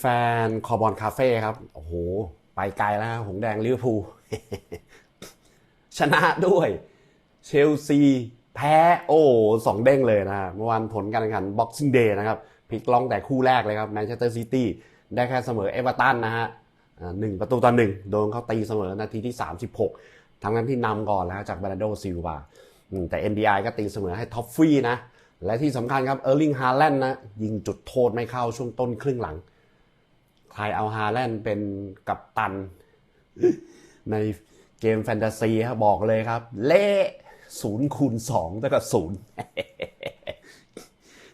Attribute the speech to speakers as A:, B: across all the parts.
A: แฟนๆ คอบอลคาเฟ่ครับ โอ้โห ไปไกลแล้วหงแดงลิเวอร์พูลชนะด้วย เชลซี แพ้ โอ้สองเด้งเลยนะเมื่อวานผลการแข่งขัน Boxing Day นะครับพลิกล็อกแต่คู่แรกเลยครับแมนเชสเตอร์ซิตี้ได้แค่เสมอเอเวอร์ตันนะฮะหนึ่งประตูต่อหนึ่งโดนเขาตีเสมอนาทีที่ 36 ทั้งนั้นที่นำก่อนแล้วจากบราโดซิลวาแต่ NDI ก็ตีเสมอให้ท็อฟฟี่นะ และที่สำคัญครับเออร์ลิงฮาแลนด์นะ ยิงจุดโทษไม่เข้าช่วงต้นครึ่งหลัง ใครเอาฮาแลนด์เป็นกัปตัน ในเกมแฟนตาซีครับบอกเลยครับ เละศูนย์คูณสองเท่ากับศูนย์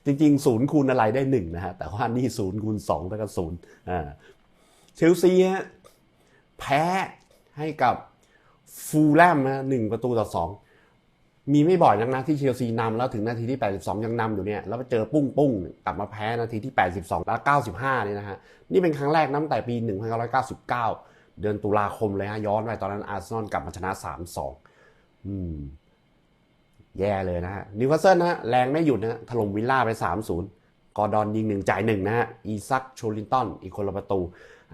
A: จริงๆศูนย์คูณอะไรได้หนึ่งนะฮะ แต่ว่านี่ศูนย์คูณสองเท่ากับศูนย์อ่าเชลซีฮะแพ้ให้กับฟูลแลมนะหนึ่งประตูต่อสอง มีไม่บ่อยนักนะที่เชลซีนำแล้วถึงนาทีที่ 82 ยังนำอยู่เนี่ยแล้วไปเจอปุ้งปุ้งกลับมาแพ้นาทีที่ 82 แล้ว 95เนี่ยนะฮะนี่เป็นครั้งแรกนับแต่ปี 1999 เดือนตุลาคมเลยฮะย้อนไปตอนนั้นอาร์เซนอลกลับมาชนะ 3-2 อืม แย่เลยนะฮะนิวคาสเซิลนะฮะแรงไม่หยุดนะฮะถล่มวิลล่าไป 3-0 กอร์ดอนยิงหนึ่งจ่ายหนึ่งนะฮะอีซักโชลินตันอีกคนละประตู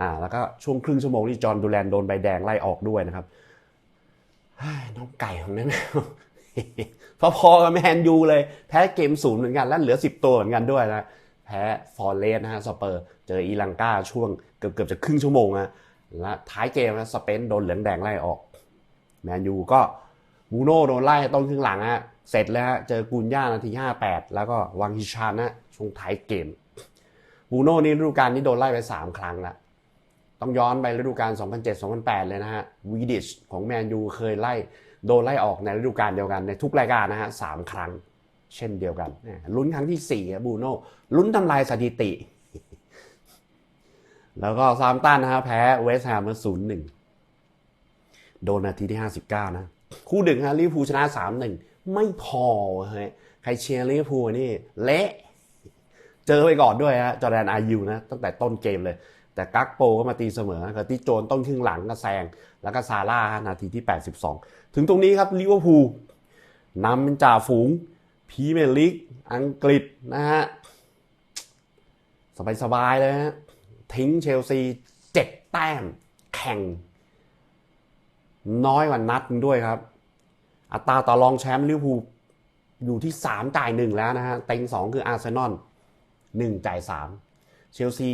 A: อ่าแล้วก็ช่วงครึ่งชั่วโมงที่จอห์นดูแลนโดนใบแดงไล่ออกด้วยนะครับน้องไก่ของแม่แมว พอๆกับแมนยูเลย แพ้เกมศูนย์เหมือนกัน แล้วเหลือ 10 ตัวเหมือนกันด้วยนะ แพ้ฟอร์เรสนะฮะสเปอร์ เจออีลังกาช่วงเกือบเกือบๆจะครึ่งชั่วโมงนะและท้ายเกมนะสเปนโดนเหลืองแดงไล่ออก แมนยูก็บูโน่โดนไล่ต้นครึ่งหลังฮะเสร็จแล้วฮะเจอกูนย่านาที 58 แล้วก็วังฮิชานนะช่วงท้ายเกมบูโน่นี่ฤดูกาลนี้โดนไล่ไป 3 ครั้งละต้องย้อนไปฤดูกาล2007-2008 เลยนะฮะวีดิชของแมนยูเคยไล่ โดนไล่ออกในฤดูกาลเดียวกันในทุกรายการนะฮะสามครั้ง เช่นเดียวกันลุ้นครั้งที่สี่บูโน่ลุ้นทำลายสถิติ แล้วก็ซามตันนะฮะแพ้เวสต์แฮมมาศูนย์หนึ่งโดนนาทีที่ 59 นะ คู่ดึกฮะลิเวอร์พูลชนะ3-1 ไม่พอเฮ้ยใครเชียร์ลิเวอร์พูลนี่เละ เจอไปก่อนด้วยฮะจอร์แดนอายูนะ ตั้งแต่ต้นเกมเลย แต่กักโปก็มาตีเสมอกับที่โจนต้นครึ่งหลังก็แซง แล้วก็ซาร่านาทีที่ 82 ถึงตรงนี้ครับลิเวอร์พูลนำเป็นจ่าฝูงพีเมลีกอังกฤษนะฮะสบายๆเลยฮะทิ้งเชลซีเจ็ดแต้มแข่ง น้อยกว่านัดด้วยครับ อัตราต่อรองแชมป์ลิเวอร์พูลอยู่ที่ 3 จ่าย 1 แล้วนะฮะเต็ง2 คืออาร์เซนอล1จ่าย 3 เชลซี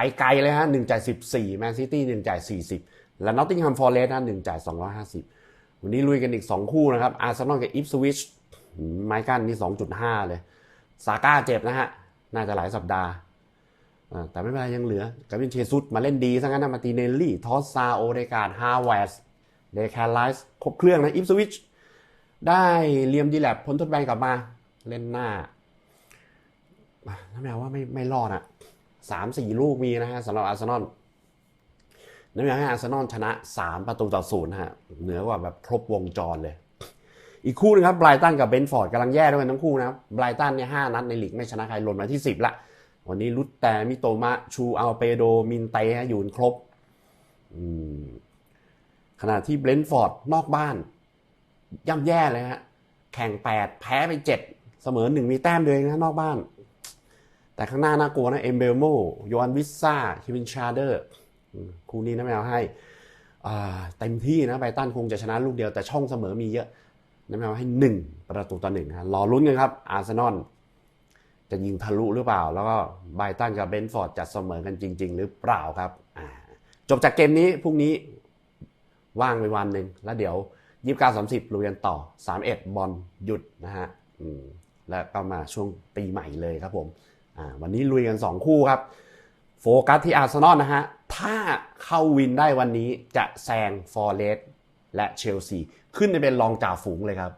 A: ไปไกลเลยฮะ1จ่าย14แมนซิตี้1จ่าย40และนอตติงแฮมฟอร์เรสต์นะ1จ่าย250วันนี้ลุยกันอีก2คู่นะครับอาร์เซนอลกับอิฟสวิชไมค์กันนี่2.5เลยซาก้าเจ็บนะฮะ น่าจะหลายสัปดาห์แต่ไม่เป็นไรยังเหลือกาบินเชซุสมาเล่นดีซะงั้นนะมาติเนลลี่ ทอสซาโอเดการฮาวเวสเดคาไลส์ครบเครื่องนะอิฟสวิชได้เลียมดีแลบพ้นทดแบนกลับมาเล่นหน้าน้ำแมวว่าไม่ไม่รอดอะ สามสี่ลูกมีนะฮะสำหรับอาร์เซนอลน้ำแมวให้อาร์เซนอลชนะสามประตูต่อศูนย์ฮะเหนือกว่าแบบครบวงจรเลย อีกคู่นึงครับไบรตันกับเบนฟอร์ดกำลังแย่ด้วยกันทั้งคู่นะครับไบรตันเนี่ยห้านัดในลีกไม่ชนะใครหล่นมาที่สิบละ วันนี้ลุตแต่มิโตมะชูอัลเปโดมินเตะอยู่ครบขณะที่เบรนฟอร์ดนอกบ้าน ย่ำแย่เลยฮะแข่ง 8 แพ้ไป 7 เสมอหนึ่งมีแต้มเดียวเองนะนอกบ้าน แต่ข้างหน้าน่ากลัวนะ เอมเบลโมโยอันวิซ่าคิวินชาเดอร์คู่นี้นะไม่เอาให้เต็มที่นะไบตันคงจะชนะลูกเดียวแต่ช่องเสมอมีเยอะนะไม่เอาให้ 1 ประตูต่อหนึ่งนะรอลุ้นกันครับ อาร์เซนอลจะยิงทะลุหรือเปล่า แล้วก็ไบตันกับเบนฟอร์ดจะเสมอกันจริง ๆ หรือเปล่าครับจบจากเกมนี้พรุ่งนี้ว่างไปวันหนึ่งแล้วเดี๋ยวยี่สิบเก้าสามสิบลุยกันต่อสามเอ็ดบอลหยุดนะฮะแล้วก็มาช่วงปีใหม่เลยครับผม วันนี้ลุยกัน 2 คู่ครับ โฟกัสที่อาร์เซนอลนะฮะ ถ้าเข้าวินได้วันนี้จะแซงฟอร์เรสและเชลซี ขึ้นไปเป็นรองจ่าฝูงเลยครับ